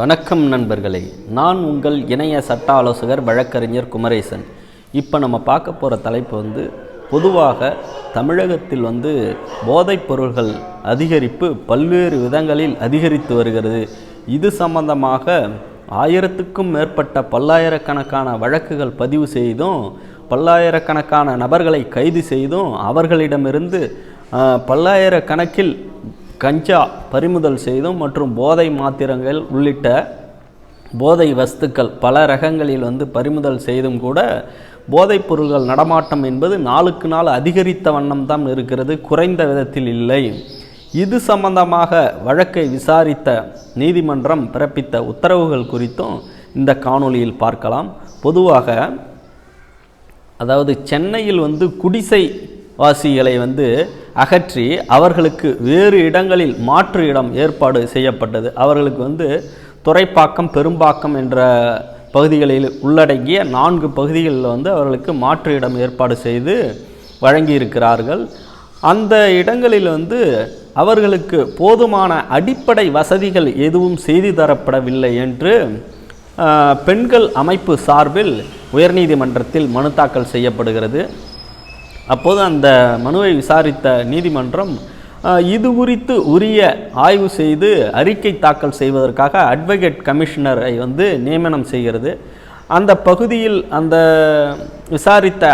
வணக்கம் நண்பர்களே. நான் உங்கள் இணைய சட்ட ஆலோசகர் வழக்கறிஞர் குமரேசன். இப்போ நம்ம பார்க்க போகிற தலைப்பு வந்து பொதுவாக தமிழகத்தில் வந்து போதைப் பொருள்கள் அதிகரிப்பு பல்வேறு விதங்களில் அதிகரித்து வருகிறது. இது சம்பந்தமாக ஆயிரத்துக்கும் மேற்பட்ட பல்லாயிரக்கணக்கான வழக்குகள் பதிவு செய்தும் பல்லாயிரக்கணக்கான நபர்களை கைது செய்தும் அவர்களிடமிருந்து பல்லாயிரக்கணக்கில் கஞ்சா பறிமுதல் செய்தும் மற்றும் போதை மாத்திரங்கள் உள்ளிட்ட போதை வஸ்துக்கள் பல ரகங்களில் வந்து பறிமுதல் செய்தும் கூட போதைப் பொருள்கள் நடமாட்டம் என்பது நாளுக்கு நாள் அதிகரித்த வண்ணம் தான் இருக்கிறது குறைந்த விதத்தில் இல்லை. இது சம்பந்தமாக வழக்கை விசாரித்த நீதிமன்றம் பிறப்பித்த உத்தரவுகள் குறித்தும் இந்த காணொளியில் பார்க்கலாம். பொதுவாக அதாவது சென்னையில் வந்து குடிசை வாசிகளை வந்து அகற்றி அவர்களுக்கு வேறு இடங்களில் மாற்று இடம் ஏற்பாடு செய்யப்பட்டது. அவர்களுக்கு வந்து துறைப்பாக்கம் பெரும்பாக்கம் என்ற பகுதிகளில் உள்ளடங்கிய நான்கு பகுதிகளில் வந்து அவர்களுக்கு மாற்று இடம் ஏற்பாடு செய்து வழங்கியிருக்கிறார்கள். அந்த இடங்களில் வந்து அவர்களுக்கு போதுமான அடிப்படை வசதிகள் எதுவும் செய்து தரப்படவில்லை என்று பெண்கள் அமைப்பு சார்பில் உயர்நீதிமன்றத்தில் மனு தாக்கல் செய்யப்படுகிறது. அப்போது அந்த மனுவை விசாரித்த நீதிமன்றம் இது குறித்து உரிய ஆய்வு செய்து அறிக்கை தாக்கல் செய்வதற்காக அட்வொகேட் கமிஷனரை வந்து நியமனம் செய்கிறது. அந்த பகுதியில் அந்த விசாரித்த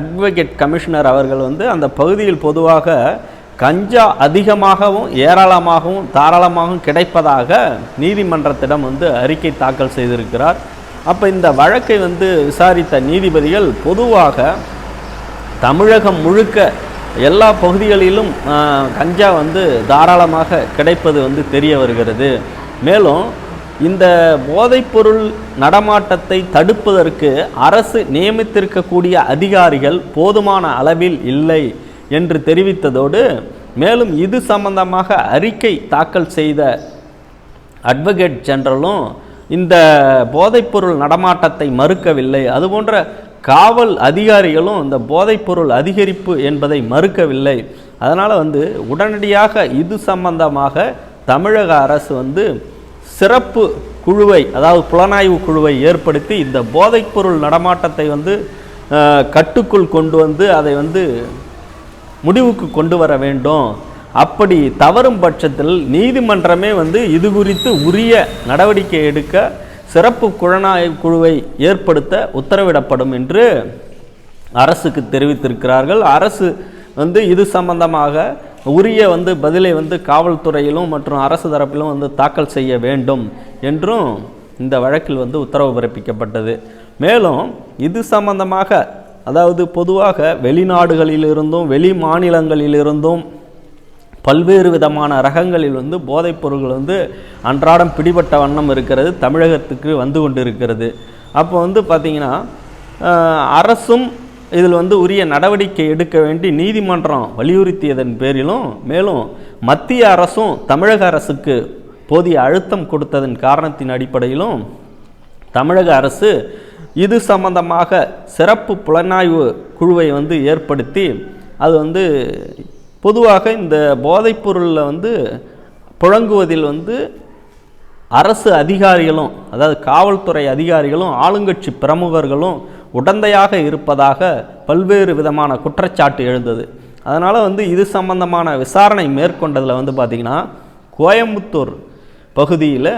அட்வொகேட் கமிஷனர் அவர்கள் வந்து அந்த பகுதியில் பொதுவாக கஞ்சா அதிகமாகவும் ஏராளமாகவும் தாராளமாகவும் கிடைப்பதாக நீதிமன்றத்திடம் வந்து அறிக்கை தாக்கல் செய்திருக்கிறார். அப்போ இந்த வழக்கை வந்து விசாரித்த நீதிபதிகள் பொதுவாக தமிழகம் முழுக்க எல்லா பகுதிகளிலும் கஞ்சா வந்து தாராளமாக கிடைப்பது வந்து தெரிய வருகிறது. மேலும் இந்த போதைப்பொருள் நடமாட்டத்தை தடுப்பதற்கு அரசு நியமித்திருக்கக்கூடிய அதிகாரிகள் போதுமான அளவில் இல்லை என்று தெரிவித்ததோடு மேலும் இது சம்பந்தமாக அறிக்கை தாக்கல் செய்த அட்வொகேட் ஜெனரலும் இந்த போதைப்பொருள் நடமாட்டத்தை மறுக்கவில்லை. அதுபோன்ற காவல் அதிகாரிகளும் இந்த போதைப்பொருள் அதிகரிப்பு என்பதை மறுக்கவில்லை. அதனால் வந்து உடனடியாக இது சம்பந்தமாக தமிழக அரசு வந்து சிறப்பு குழுவை அதாவது புலனாய்வு குழுவை ஏற்படுத்தி இந்த போதைப்பொருள் நடமாட்டத்தை வந்து கட்டுக்குள் கொண்டு வந்து அதை வந்து முடிவுக்கு கொண்டு வர வேண்டும். அப்படி தவறும் பட்சத்தில் நீதிமன்றமே வந்து இது குறித்து உரிய நடவடிக்கை எடுக்க சிறப்பு புலனாய்வு குழுவை ஏற்படுத்த உத்தரவிடப்படும் என்று அரசுக்கு தெரிவித்திருக்கிறார்கள். அரசு வந்து இது சம்பந்தமாக உரிய வந்து பதிலை வந்து காவல்துறையிலும் மற்றும் அரசு தரப்பிலும் வந்து தாக்கல் செய்ய வேண்டும் என்றும் இந்த வழக்கில் வந்து உத்தரவு பிறப்பிக்கப்பட்டது. மேலும் இது சம்பந்தமாக அதாவது பொதுவாக வெளிநாடுகளிலிருந்தும் வெளி மாநிலங்களிலிருந்தும் பல்வேறு விதமான ரகங்களில் வந்து போதைப் பொருள்கள் வந்து அன்றாடம் பிடிபட்ட வண்ணம் இருக்கிறது தமிழகத்துக்கு வந்து கொண்டு இருக்கிறது அப்போ வந்து பார்த்திங்கன்னா அரசும் இதில் வந்து உரிய நடவடிக்கை எடுக்க வேண்டி நீதிமன்றம் வலியுறுத்தியதன் பேரிலும் மேலும் மத்திய அரசும் தமிழக அரசுக்கு போதிய அழுத்தம் கொடுத்ததன் காரணத்தின் அடிப்படையிலும் தமிழக அரசு இது சம்பந்தமாக சிறப்பு புலனாய்வு குழுவை வந்து ஏற்படுத்தி அது வந்து பொதுவாக இந்த போதைப்பொருளில் வந்து புழங்குவதில் வந்து அரசு அதிகாரிகளும் அதாவது காவல்துறை அதிகாரிகளும் ஆளுங்கட்சி பிரமுகர்களும் உடந்தையாக இருப்பதாக பல்வேறு விதமான குற்றச்சாட்டு எழுந்தது. அதனால் வந்து இது சம்பந்தமான விசாரணை மேற்கொண்டதில் வந்து பார்த்திங்கன்னா கோயம்புத்தூர் பகுதியில்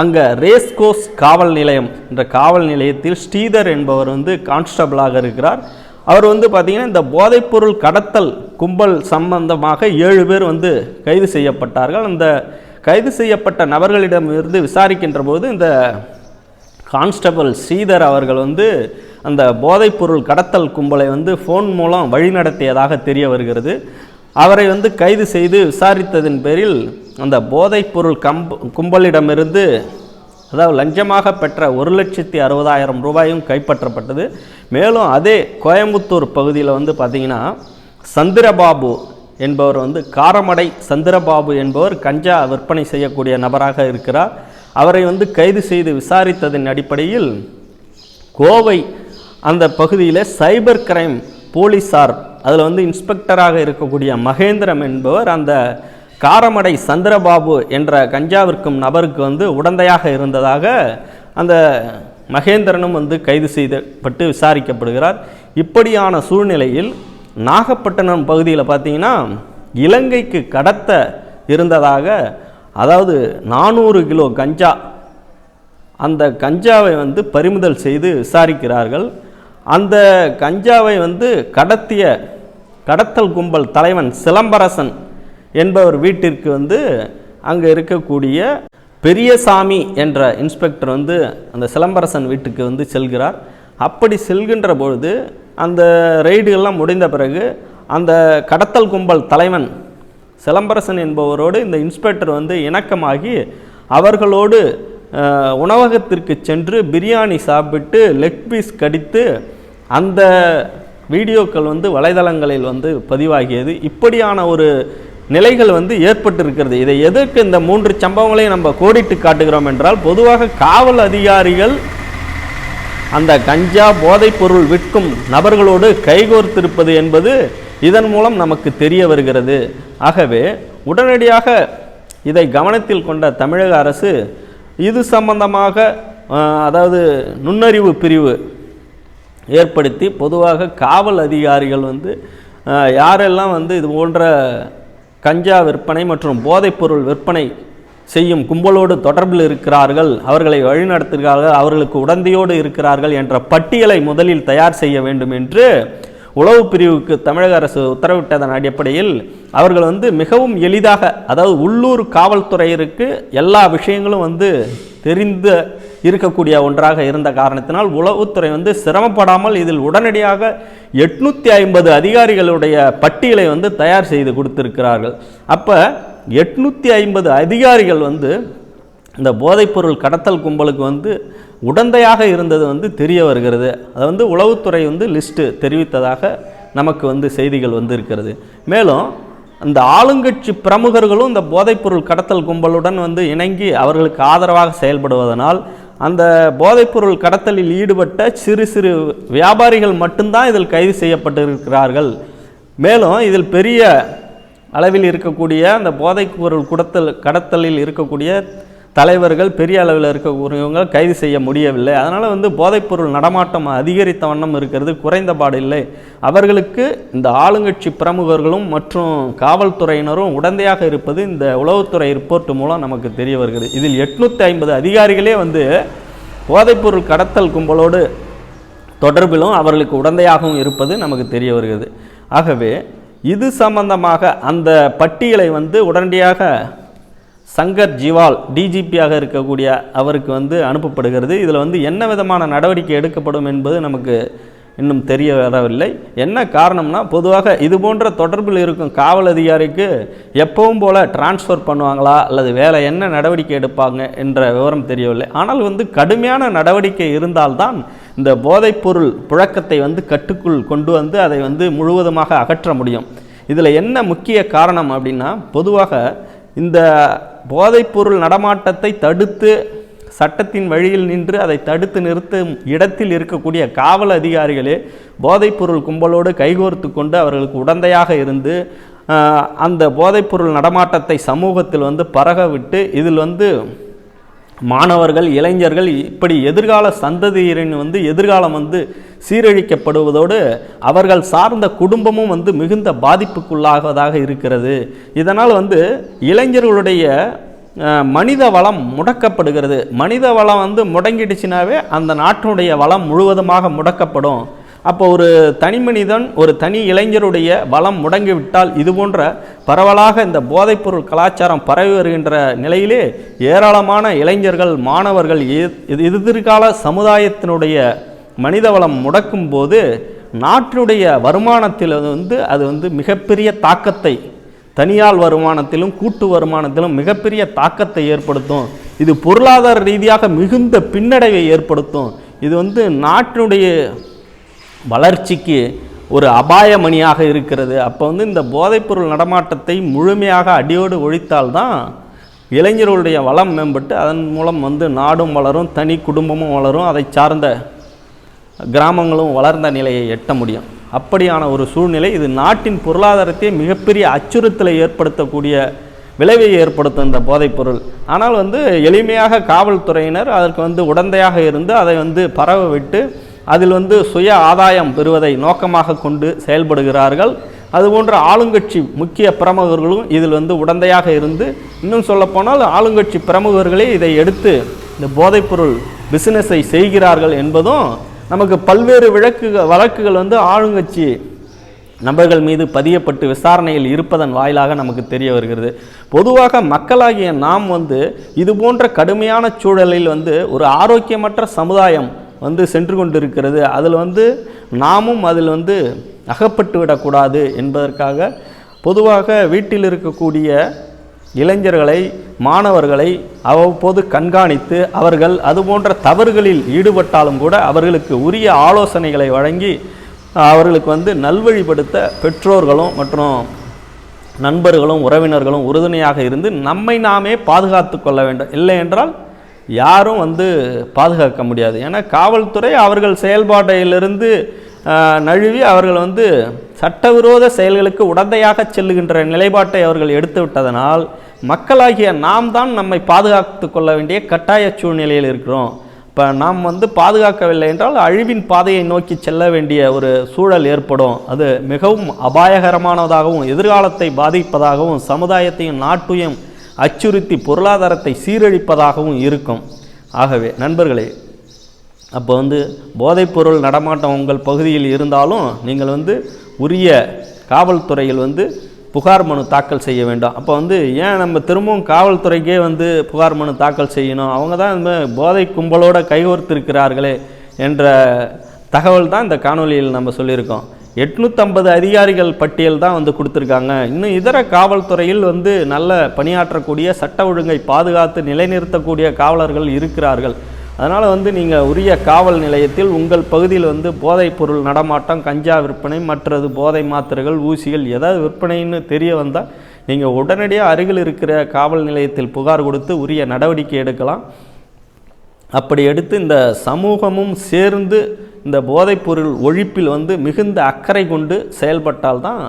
அங்கே ரேஸ்கோஸ் காவல் நிலையம் என்ற காவல் நிலையத்தில் ஸ்ரீதர் என்பவர் வந்து கான்ஸ்டபிளாக இருக்கிறார். அவர் வந்து பார்த்திங்கன்னா இந்த போதைப்பொருள் கடத்தல் கும்பல் சம்பந்தமாக ஏழு பேர் வந்து கைது செய்யப்பட்டார்கள். அந்த கைது செய்யப்பட்ட நபர்களிடமிருந்து விசாரிக்கின்ற போது இந்த கான்ஸ்டபிள் ஸ்ரீதர் அவர்கள் வந்து அந்த போதைப்பொருள் கடத்தல் கும்பலை வந்து ஃபோன் மூலம் வழிநடத்தியதாக தெரிய வருகிறது. அவரை வந்து கைது செய்து விசாரித்ததின் பேரில் அந்த போதைப்பொருள் கம்ப கும்பலிடமிருந்து அதாவது லஞ்சமாக பெற்ற ஒரு லட்சத்தி அறுபதாயிரம் ரூபாயும் கைப்பற்றப்பட்டது. மேலும் அதே கோயம்புத்தூர் பகுதியில் வந்து பார்த்திங்கன்னா சந்திரபாபு என்பவர் வந்து காரமடை சந்திரபாபு என்பவர் கஞ்சா விற்பனை செய்யக்கூடிய நபராக இருக்கிறார். அவரை வந்து கைது செய்து விசாரித்ததன் அடிப்படையில் கோவை அந்த பகுதியில் சைபர் கிரைம் போலீஸார் அதில் வந்து இன்ஸ்பெக்டராக இருக்கக்கூடிய மகேந்திரம் என்பவர் அந்த காரமடை சந்திரபாபு என்ற கஞ்சா விற்கும் நபருக்கு வந்து உடந்தையாக இருந்ததாக அந்த மகேந்திரனும் வந்து கைது செய்யப்பட்டு விசாரிக்கப்படுகிறார். இப்படியான சூழ்நிலையில் நாகப்பட்டினம் பகுதியில் பார்த்தீங்கன்னா இலங்கைக்கு கடத்த இருந்ததாக அதாவது நானூறு கிலோ கஞ்சா அந்த கஞ்சாவை வந்து பறிமுதல் செய்து விசாரிக்கிறார்கள். அந்த கஞ்சாவை வந்து கடத்திய கடத்தல் கும்பல் தலைவன் சிலம்பரசன் என்பவர் வீட்டிற்கு வந்து அங்கே இருக்கக்கூடிய பெரியசாமி என்ற இன்ஸ்பெக்டர் வந்து அந்த சிலம்பரசன் வீட்டுக்கு வந்து செல்கிறார். அப்படி செல்கின்ற பொழுது அந்த ரெய்டுகள்லாம் முடிந்த பிறகு அந்த கடத்தல் கும்பல் தலைவன் சிலம்பரசன் என்பவரோடு இந்த இன்ஸ்பெக்டர் வந்து இணக்கமாகி அவர்களோடு உணவகத்திற்கு சென்று பிரியாணி சாப்பிட்டு லெக் பீஸ் கடித்து அந்த வீடியோக்கள் வந்து வலைதளங்களில் வந்து பதிவாகியது. இப்படியான ஒரு நிலைகள் வந்து ஏற்பட்டு இருக்கிறது இதை எதற்கு இந்த மூன்று சம்பவங்களையும் நம்ம கோடிட்டு காட்டுகிறோம் என்றால் பொதுவாக காவல் அதிகாரிகள் அந்த கஞ்சா போதைப்பொருள் விற்கும் நபர்களோடு கைகோர்த்திருப்பது என்பது இதன் மூலம் நமக்கு தெரிய வருகிறது. ஆகவே உடனடியாக இதை கவனத்தில் கொண்ட தமிழக அரசு இது சம்பந்தமாக அதாவது நுண்ணறிவு பிரிவு ஏற்படுத்தி பொதுவாக காவல் அதிகாரிகள் வந்து யாரெல்லாம் வந்து இது போன்ற கஞ்சா விற்பனை மற்றும் போதைப்பொருள் விற்பனை செய்யும் கும்பலோடு தொடர்பில் இருக்கிறார்கள். அவர்களை வழிநடத்துகிறார்கள். அவர்களுக்கு உடந்தையோடு இருக்கிறார்கள் என்ற பட்டியலை முதலில் தயார் செய்ய வேண்டும் என்று உளவு பிரிவுக்கு தமிழக அரசு உத்தரவிட்டதன் அடிப்படையில் அவர்கள் வந்து மிகவும் எளிதாக அதாவது உள்ளூர் காவல்துறையிற்கு எல்லா விஷயங்களும் வந்து தெரிந்த இருக்கக்கூடிய ஒன்றாக இருந்த காரணத்தினால் உளவுத்துறை வந்து சிரமப்படாமல் இதில் உடனடியாக எட்நூற்றி ஐம்பது அதிகாரிகளுடைய பட்டியலை வந்து தயார் செய்து கொடுத்திருக்கிறார்கள். அப்போ எட்நூற்றி ஐம்பது அதிகாரிகள் வந்து இந்த போதைப்பொருள் கடத்தல் கும்பலுக்கு வந்து உடந்தையாக இருந்தது வந்து தெரிய வருகிறது. அதை வந்து உளவுத்துறை வந்து லிஸ்ட்டு தெரிவித்ததாக நமக்கு வந்து செய்திகள் வந்து இருக்கிறது மேலும் இந்த ஆளுங்கட்சி பிரமுகர்களும் இந்த போதைப்பொருள் கடத்தல் கும்பலுடன் வந்து இணங்கி அவர்களுக்கு ஆதரவாக செயல்படுவதனால் அந்த போதைப்பொருள் கடத்தலில் ஈடுபட்ட சிறு சிறு வியாபாரிகள் மட்டும்தான் இதில் கைது செய்யப்பட்டிருக்கிறார்கள். மேலும் இதில் பெரிய அளவில் இருக்கக்கூடிய அந்த போதைப்பொருள் கடத்தல் குடத்தல் கடத்தலில் இருக்கக்கூடிய தலைவர்கள் பெரிய அளவில் இருக்கக்கூடியவங்க கைது செய்ய முடியவில்லை. அதனால் வந்து போதைப்பொருள் நடமாட்டம் அதிகரித்த வண்ணம் இருக்கிறது குறைந்தபாடு இல்லை. அவர்களுக்கு இந்த ஆளுங்கட்சி பிரமுகர்களும் மற்றும் காவல்துறையினரும் உடந்தையாக இருப்பது இந்த உளவுத்துறை ரிப்போர்ட் மூலம் நமக்கு தெரிய வருகிறது. இதில் எட்நூற்றி ஐம்பது அதிகாரிகளே வந்து போதைப்பொருள் கடத்தல் கும்பலோடு தொடர்பிலும் அவர்களுக்கு உடந்தையாகவும் இருப்பது நமக்கு தெரிய வருகிறது. ஆகவே இது சம்பந்தமாக அந்த பட்டியலை வந்து உடனடியாக சங்கர் ஜிவால் டிஜிபியாக இருக்கக்கூடிய அவருக்கு வந்து அனுப்பப்படுகிறது. இதில் வந்து என்ன விதமான நடவடிக்கை எடுக்கப்படும் என்பது நமக்கு இன்னும் தெரிய வரவில்லை. என்ன காரணம்னா பொதுவாக இது போன்ற தொடர்பில் இருக்கும் காவல் அதிகாரிக்கு எப்பவும் போல் டிரான்ஸ்ஃபர் பண்ணுவாங்களா? அல்லது வேலை என்ன நடவடிக்கை எடுப்பாங்க? என்ற விவரம் தெரியவில்லை. ஆனால் வந்து கடுமையான நடவடிக்கை இருந்தால்தான் இந்த போதைப்பொருள் புழக்கத்தை வந்து கட்டுக்குள் கொண்டு வந்து அதை வந்து முழுவதுமாக அகற்ற முடியும். இதில் என்ன முக்கிய காரணம் அப்படின்னா பொதுவாக இந்த போதைப்பொருள் நடமாட்டத்தை தடுத்து சட்டத்தின் வழியில் நின்று அதை தடுத்து நிறுத்தும் இடத்தில் இருக்கக்கூடிய காவல் அதிகாரிகளே போதைப்பொருள் கும்பலோடு கைகோர்த்து கொண்டு அவர்களுக்கு உடந்தையாக இருந்து அந்த போதைப்பொருள் நடமாட்டத்தை சமூகத்தில் வந்து பரக விட்டு இதில் வந்து மாணவர்கள் இளைஞர்கள் இப்படி எதிர்கால சந்ததியரின் வந்து எதிர்காலம் வந்து சீரழிக்கப்படுவதோடு அவர்கள் சார்ந்த குடும்பமும் வந்து மிகுந்த பாதிப்புக்குள்ளாகதாக இருக்கிறது. இதனால் வந்து இளைஞர்களுடைய மனித வளம் முடக்கப்படுகிறது. மனித வளம் வந்து முடங்கிடுச்சுனாவே அந்த நாட்டினுடைய வளம் முழுவதுமாக முடக்கப்படும். அப்போ ஒரு தனி மனிதன் ஒரு தனி இளைஞருடைய வளம் முடங்கிவிட்டால் இது போன்ற பரவலாக இந்த போதைப்பொருள் கலாச்சாரம் பரவி வருகின்ற நிலையிலே ஏராளமான இளைஞர்கள் மாணவர்கள் இது- எதிர்கால சமுதாயத்தினுடைய மனித வளம் முடக்கும் போது நாட்டினுடைய வருமானத்தில் வந்து அது வந்து மிகப்பெரிய தாக்கத்தை தனியார் வருமானத்திலும் கூட்டு வருமானத்திலும் மிகப்பெரிய தாக்கத்தை ஏற்படுத்தும். இது பொருளாதார ரீதியாக மிகுந்த பின்னடைவை ஏற்படுத்தும். இது வந்து நாட்டினுடைய வளர்ச்சிக்கு ஒரு அபாயமணியாக இருக்கிறது. அப்போ வந்து இந்த போதைப்பொருள் நடமாட்டத்தை முழுமையாக அடியோடு ஒழித்தால்தான் இளைஞர்களுடைய வளம் மேம்பட்டு அதன் மூலம் வந்து நாடும் வளரும் தனி குடும்பமும் வளரும். அதை சார்ந்த கிராமங்களும் வளர்ந்த நிலையை எட்ட முடியும். அப்படியான ஒரு சூழ்நிலை இது நாட்டின் பொருளாதாரத்தை மிகப்பெரிய அச்சுறுத்தலை ஏற்படுத்தக்கூடிய விளைவை ஏற்படுத்தும் இந்த போதைப்பொருள். ஆனால் வந்து எளிமையாக காவல்துறையினர் அதற்கு வந்து உடந்தையாக இருந்து அதை வந்து பரவ விட்டு அதில் வந்து சுய ஆதாயம் பெறுவதை நோக்கமாக கொண்டு செயல்படுகிறார்கள். அதுபோன்ற ஆளுங்கட்சி முக்கிய பிரமுகர்களும் இதில் வந்து உடந்தையாக இருந்து இன்னும் சொல்லப்போனால் ஆளுங்கட்சி பிரமுகர்களே இதை எடுத்து இந்த போதைப்பொருள் பிசினஸை செய்கிறார்கள் என்பதும் நமக்கு பல்வேறு விளக்கு வழக்குகள் வந்து ஆளுங்கட்சி நபர்கள் மீது பதியப்பட்டு விசாரணையில் இருப்பதன் வாயிலாக நமக்கு தெரிய வருகிறது. பொதுவாக மக்களாகிய நாம் வந்து இது போன்ற கடுமையான சூழலில் வந்து ஒரு ஆரோக்கியமற்ற சமுதாயம் வந்து சென்று கொண்டிருக்கிறது. அதில் வந்து நாமும் அதில் வந்து அகப்பட்டு விடக்கூடாது என்பதற்காக பொதுவாக வீட்டில் இருக்கக்கூடிய இளைஞர்களை மாணவர்களை அவ்வப்போது கண்காணித்து அவர்கள் அதுபோன்ற தவறுகளில் ஈடுபட்டாலும் கூட அவர்களுக்கு உரிய ஆலோசனைகளை வழங்கி அவர்களுக்கு வந்து நல்வழிப்படுத்த பெற்றோர்களும் மற்றும் நண்பர்களும் உறவினர்களும் உறுதுணையாக இருந்து நம்மை நாமே பாதுகாத்து கொள்ள வேண்டும். இல்லை என்றால் யாரும் வந்து பாதுகாக்க முடியாது. ஏன்னா காவல்துறை அவர்கள் செயல்பாட்டிலிருந்து நழுவி அவர்கள் வந்து சட்டவிரோத செயல்களுக்கு உடந்தையாக செல்லுகின்ற நிலைப்பாட்டை அவர்கள் எடுத்து விட்டதனால் மக்களாகிய நாம் தான் நம்மை பாதுகாத்து கொள்ள வேண்டிய கட்டாய சூழ்நிலையில் இருக்கிறோம். இப்போ நாம் வந்து பாதுகாக்கவில்லை என்றால் அழிவின் பாதையை நோக்கி செல்ல வேண்டிய ஒரு சூழல் ஏற்படும். அது மிகவும் அபாயகரமானதாகவும் எதிர்காலத்தை பாதிப்பதாகவும் சமுதாயத்தையும் நாட்டையும் அச்சுறுத்தி பொருளாதாரத்தை சீரழிப்பதாகவும் இருக்கும். ஆகவே நண்பர்களே அப்போ வந்து போதைப்பொருள் நடமாட்டம் உங்கள் பகுதியில் இருந்தாலும் நீங்கள் வந்து உரிய காவல்துறையில் வந்து புகார் மனு தாக்கல் செய்ய வேண்டும். அப்போ வந்து ஏன் நம்ம திரும்பவும் காவல்துறைக்கே வந்து புகார் மனு தாக்கல் செய்யணும்? அவங்க தான் இந்த போதை கும்பலோட கைகோர்த்திருக்கிறார்களே என்ற தகவல் தான் இந்த காணொலியில் நம்ம சொல்லியிருக்கோம். எட்நூற்றம்பது அதிகாரிகள் பட்டியல் தான் வந்து கொடுத்துருக்காங்க. இன்னும் இதர காவல்துறையில் வந்து நல்ல பணியாற்றக்கூடிய சட்ட ஒழுங்கை பாதுகாத்து நிலைநிறுத்தக்கூடிய காவலர்கள் இருக்கிறார்கள். அதனால் வந்து நீங்கள் உரிய காவல் நிலையத்தில் உங்கள் பகுதியில் வந்து போதைப் பொருள் நடமாட்டம் கஞ்சா விற்பனை மற்றது போதை மாத்திரைகள் ஊசிகள் ஏதாவது விற்பனைன்னு தெரிய வந்தால் நீங்கள் உடனடியாக அருகில் இருக்கிற காவல் நிலையத்தில் புகார் கொடுத்து உரிய நடவடிக்கை எடுக்கலாம். அப்படி எடுத்து இந்த சமூகமும் சேர்ந்து இந்த போதைப்பொருள் ஒழிப்பில் வந்து மிகுந்த அக்கறை கொண்டு செயல்பட்டால் தான்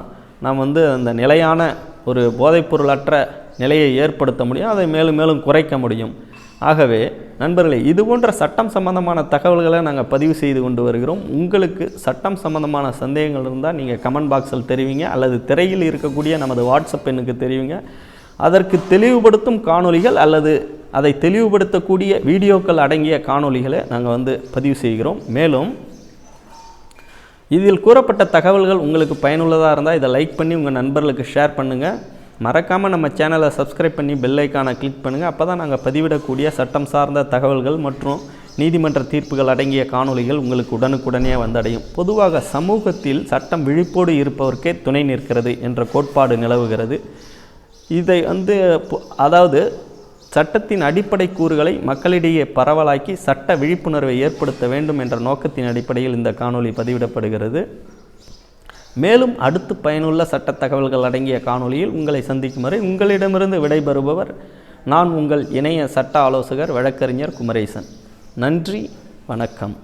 நாம் வந்து அந்த நிலையான ஒரு போதைப்பொருளற்ற நிலையை ஏற்படுத்த முடியும். அதை மேலும் மேலும் குறைக்க முடியும். ஆகவே நண்பர்களே இது போன்ற சட்டம் சம்பந்தமான தகவல்களை நாங்கள் பதிவு செய்து கொண்டு வருகிறோம். உங்களுக்கு சட்டம் சம்பந்தமான சந்தேகங்கள் இருந்தால் நீங்கள் கமெண்ட் பாக்ஸில் தெரிவிங்க அல்லது திரையில் இருக்கக்கூடிய நமது வாட்ஸ்அப் எண்ணுக்கு தெரிவிங்க. அதற்கு தெளிவுபடுத்தும் காணொலிகள் அல்லது அதை தெளிவுபடுத்தக்கூடிய வீடியோக்கள் அடங்கிய காணொளிகளை நாங்கள் வந்து பதிவு செய்கிறோம். மேலும் இதில் கூறப்பட்ட தகவல்கள் உங்களுக்கு பயனுள்ளதாக இருந்தால் இதை லைக் பண்ணி உங்கள் நண்பர்களுக்கு ஷேர் பண்ணுங்கள் மறக்காமல் நம்ம சேனலை சப்ஸ்கிரைப் பண்ணி பெல் ஐக்கானை கிளிக் பண்ணுங்கள் அப்போ தான் நாங்கள் பதிவிடக்கூடிய சட்டம் சார்ந்த தகவல்கள் மற்றும் நீதிமன்ற தீர்ப்புகள் அடங்கிய காணொலிகள் உங்களுக்கு உடனுக்குடனே வந்தடையும். பொதுவாக சமூகத்தில் சட்டம் விழிப்போடு இருப்பவர்க்கே துணை நிற்கிறது என்ற கோட்பாடு நிலவுகிறது. இதை வந்து அதாவது சட்டத்தின் அடிப்படை கூறுகளை மக்களிடையே பரவலாக்கி சட்ட விழிப்புணர்வை ஏற்படுத்த வேண்டும் என்ற நோக்கத்தின் அடிப்படையில் இந்த காணொலி பதிவிடப்படுகிறது. மேலும் அடுத்து பயனுள்ள சட்ட தகவல்கள் அடங்கிய காணொளியில் உங்களை சந்திக்கும் வரை உங்களிடமிருந்து விடைபெறுபவர் நான் உங்கள் இணைய சட்ட ஆலோசகர் வழக்கறிஞர் குமரேசன். நன்றி வணக்கம்.